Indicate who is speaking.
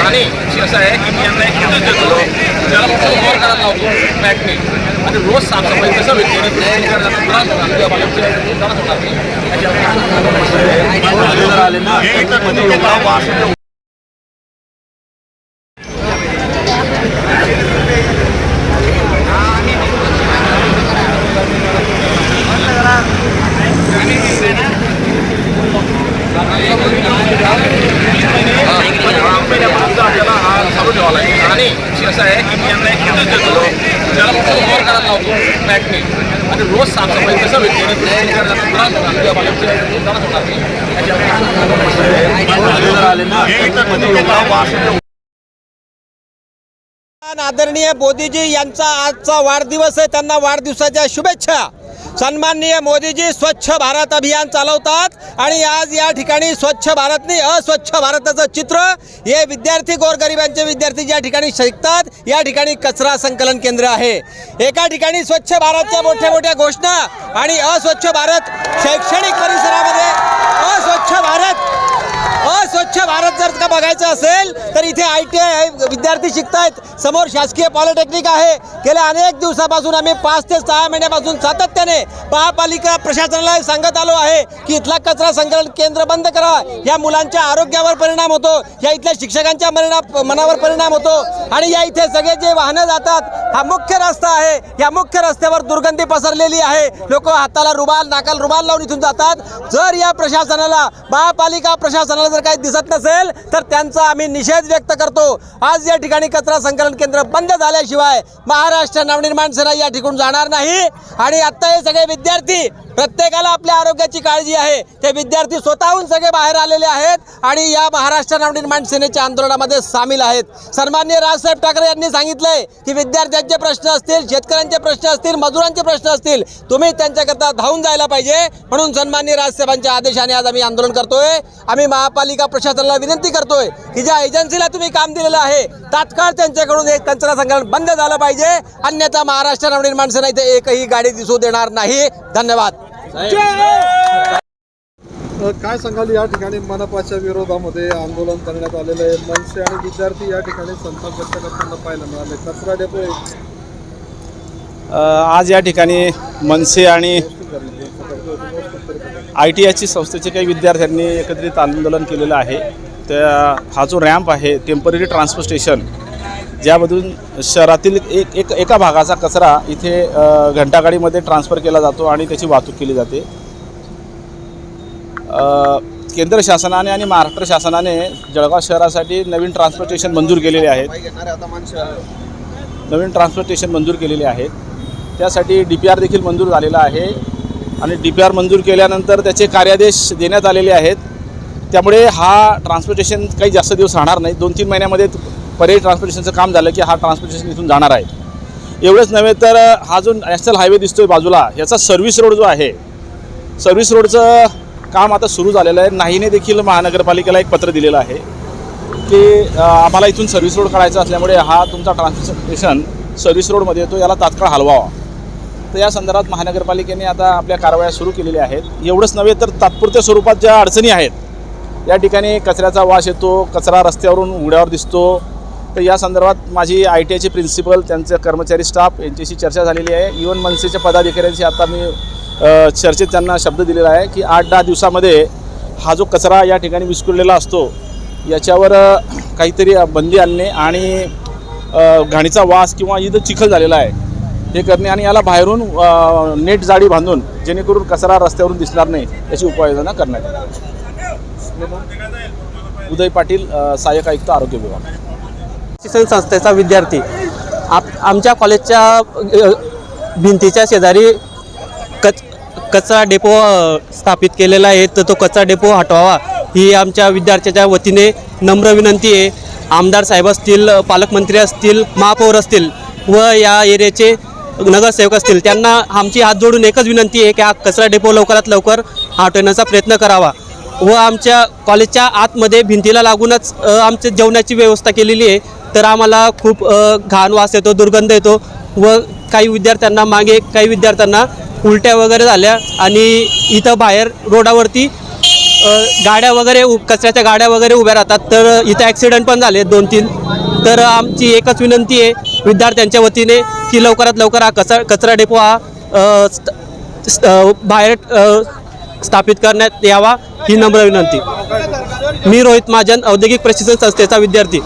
Speaker 1: आणि असं आहे की मी यांना एक त्याला फक्त करायला लावतो बॅटने रोज साफसफाई कसं होईल लावतो पॅकने आणि रोज साफसफाई कसं होईल जेणेकरून
Speaker 2: आदरणीय मोदीजी यांचा आजचा वाढदिवस आहे. त्यांना वाढदिवसाच्या शुभेच्छा. सन्माननीय मोदीजी स्वच्छ भारत अभियान चालवतात आणि आज या ठिकाणी स्वच्छ भारतनी अस्वच्छ भारताचं चित्र हे विद्यार्थी गोरगरिबांचे विद्यार्थी ज्या ठिकाणी शिकतात या ठिकाणी कचरा संकलन केंद्र आहे. एका ठिकाणी स्वच्छ भारतच्या मोठ्या मोठ्या घोषणा आणि अस्वच्छ भारत शैक्षणिक परिसरामध्ये अस्वच्छ भारत स्वच्छ भारत जर का बघायचं असेल तर इथे आय टी आय विद्यार्थी शिकतायत. समोर शासकीय पॉलिटेक्निक आहे. गेल्या अनेक दिवसापासून आम्ही पाच ते सहा महिन्यापासून सातत्याने महापालिका प्रशासनाला सांगत आलो आहे की इथला कचरा संकलन केंद्र बंद करा. या मुलांच्या आरोग्यावर परिणाम होतो. या इथल्या शिक्षकांच्या परिणाम मनावर परिणाम होतो. आणि या इथे सगळे जे वाहनं जातात हा मुख्य रस्ता आहे. या मुख्य रस्त्यावर दुर्गंधी पसरलेली आहे. लोक हाताला रुमाल नाकाला रुमाल लावून इथून जातात. जर या प्रशासनाला महापालिका प्रशासनाला जर काही दिसत नसेल तर त्यांचा आम्ही निषेध व्यक्त करतो. आज या ठिकाणी कचरा संकलन केंद्र बंद झाल्याशिवाय महाराष्ट्र नवनिर्माण सेना या ठिकाणी जाणार नाही. आणि आत्ता हे सगळे विद्यार्थी प्रत्येकाला आपल्या आरोग्याची काळजी आहे. ते विद्यार्थी स्वतःहून सगळे बाहेर आलेले आहेत आणि या महाराष्ट्र नवनिर्माण सेनेच्या आंदोलनामध्ये सामील आहेत. सन्मान्य राजसाहेब ठाकरे यांनी सांगितलंय की विद्यार्थ्यांचे प्रश्न असतील शेतकऱ्यांचे प्रश्न असतील मजुरांचे प्रश्न असतील तुम्ही त्यांच्याकरता धावून जायला पाहिजे. म्हणून सन्मान्य राजसाहेबांच्या आदेशाने आज आम्ही आंदोलन करतोय. आम्ही महापालिका प्रशासनाला विनंती करतोय की ज्या एजन्सीला तुम्ही काम दिलेलं आहे तात्काळ त्यांच्याकडून हे कचरा संकलन बंद झालं पाहिजे. अन्यथा महाराष्ट्र नवनिर्माण सेना इथे एकही गाडी दिसू देणार नाही. धन्यवाद.
Speaker 3: काय सांगाल या ठिकाणी मनपाच्या विरोधामध्ये आंदोलन करण्यात आलेलं आहे? मनसे आणि विद्यार्थी या ठिकाणी संताप व्यक्त करताना पाहायला मिळाले. कचरा डेपो
Speaker 4: आज या ठिकाणी मनसे आणि आय टी आयची संस्थेचे काही विद्यार्थ्यांनी एकत्रित आंदोलन केलेलं आहे. त्या हा जो रॅम्प आहे टेंपररी ट्रान्सपोर्ट स्टेशन ज्यामधून शहरातील एक एक एका भागाचा कचरा इथे घंटागाडीमध्ये ट्रान्सफर केला जातो आणि त्याची वाहतूक केली जाते. केंद्र शासनाने आणि महाराष्ट्र शासनाने जळगाव शहरासाठी नवीन ट्रान्सपोर्ट स्टेशन मंजूर केलेले आहेत. नवीन ट्रान्सपोर्ट स्टेशन मंजूर केलेले आहेत. त्यासाठी डी पी आर देखील मंजूर झालेला आहे आणि डी पी आर मंजूर केल्यानंतर त्याचे कार्यादेश देण्यात आलेले आहेत. त्यामुळे हा ट्रान्सपोर्टेशन काही जास्त दिवस राहणार नाही. दोन तीन महिन्यामध्ये पर्यायी ट्रान्सपोर्टेशनचं काम झालं की हा ट्रान्सपोर्टेशन इथून जाणार आहे. एवढंच नव्हे तर हा जो नॅशनल हायवे दिसतोय बाजूला याचा सर्व्हिस रोड जो आहे सर्व्हिस रोडचं काम आता सुरू झालेलं आहे. नाहीने देखील महानगरपालिकेला एक पत्र दिलेलं आहे की आम्हाला इथून सर्व्हिस रोड काढायचा असल्यामुळे हा तुमचा ट्रान्सपोर्टेशन सर्व्हिस रोडमध्ये येतो याला तात्काळ हलवावा. तर या संदर्भात महानगरपालिकेने आता आपल्या कारवाया सुरू केलेल्या आहेत. एवढंच नव्हे तर तात्पुरत्या स्वरूपात ज्या अडचणी आहेत या ठिकाणी कचऱ्याचा वास येतो कचरा रस्त्यावरून उघड्यावर दिसतो तर या संदर्भात माझी आय टी आयचे प्रिन्सिपल त्यांचे कर्मचारी स्टाफ यांच्याशी चर्चा झालेली आहे. इवन मनसेच्या पदाधिकाऱ्यांशी आता मी चर्चेत त्यांना शब्द दिलेला आहे की आठ दहा दिवसामध्ये हा जो कचरा या ठिकाणी विस्कुरलेला असतो याच्यावर काहीतरी बंदी आणणे आणि घाणीचा वास किंवा इथं चिखल झालेला आहे हे करणे आणि याला बाहेरून नेट जाडी बांधून जेणेकरून कचरा रस्त्यावरून दिसणार नाही याची उपाययोजना करण्यात उदय पाटील सहाय्यक आयुक्त आरोग्य विभाग.
Speaker 5: शिक्षण संस्थेचा विद्यार्थी. आप आमच्या कॉलेजच्या भिंतीच्या शेजारी कच कचरा डेपो स्थापित केलेला आहे. तर तो कचरा डेपो हटवावा. ही आमच्या विद्यार्थ्याच्या वतीने नम्र विनंती आहे. आमदार साहेब असतील पालकमंत्री असतील महापौर असतील व या एरियाचे नगरसेवक असतील त्यांना आमची हात जोडून एकच विनंती आहे की हा कचरा डेपो लवकरात लवकर हटवण्याचा प्रयत्न करावा. व आमच्या कॉलेजच्या आतमध्ये भिंतीला लागूनच आमचे आमच्या जेवणाची व्यवस्था केलेली आहे. तर आम्हाला खूप घाण वास येतो दुर्गंध येतो व काही विद्यार्थ्यांना मागे काही विद्यार्थ्यांना उलट्या वगैरे झाल्या आणि इथं बाहेर रोडावरती गाड्या वगैरे उ- कचऱ्याच्या गाड्या वगैरे उभ्या राहतात. तर इथं ॲक्सिडेंट पण झाले दोन तीन. तर आमची एकच विनंती आहे विद्यार्थ्यांच्या वतीने की लवकरात लवकर हा कचरा कचरा डेपो हा स्त- बाहेर स्थापित करण्यात यावा ही नम्र विनंती. मी रोहित महाजन औद्योगिक प्रशिक्षण संस्थेचा विद्यार्थी.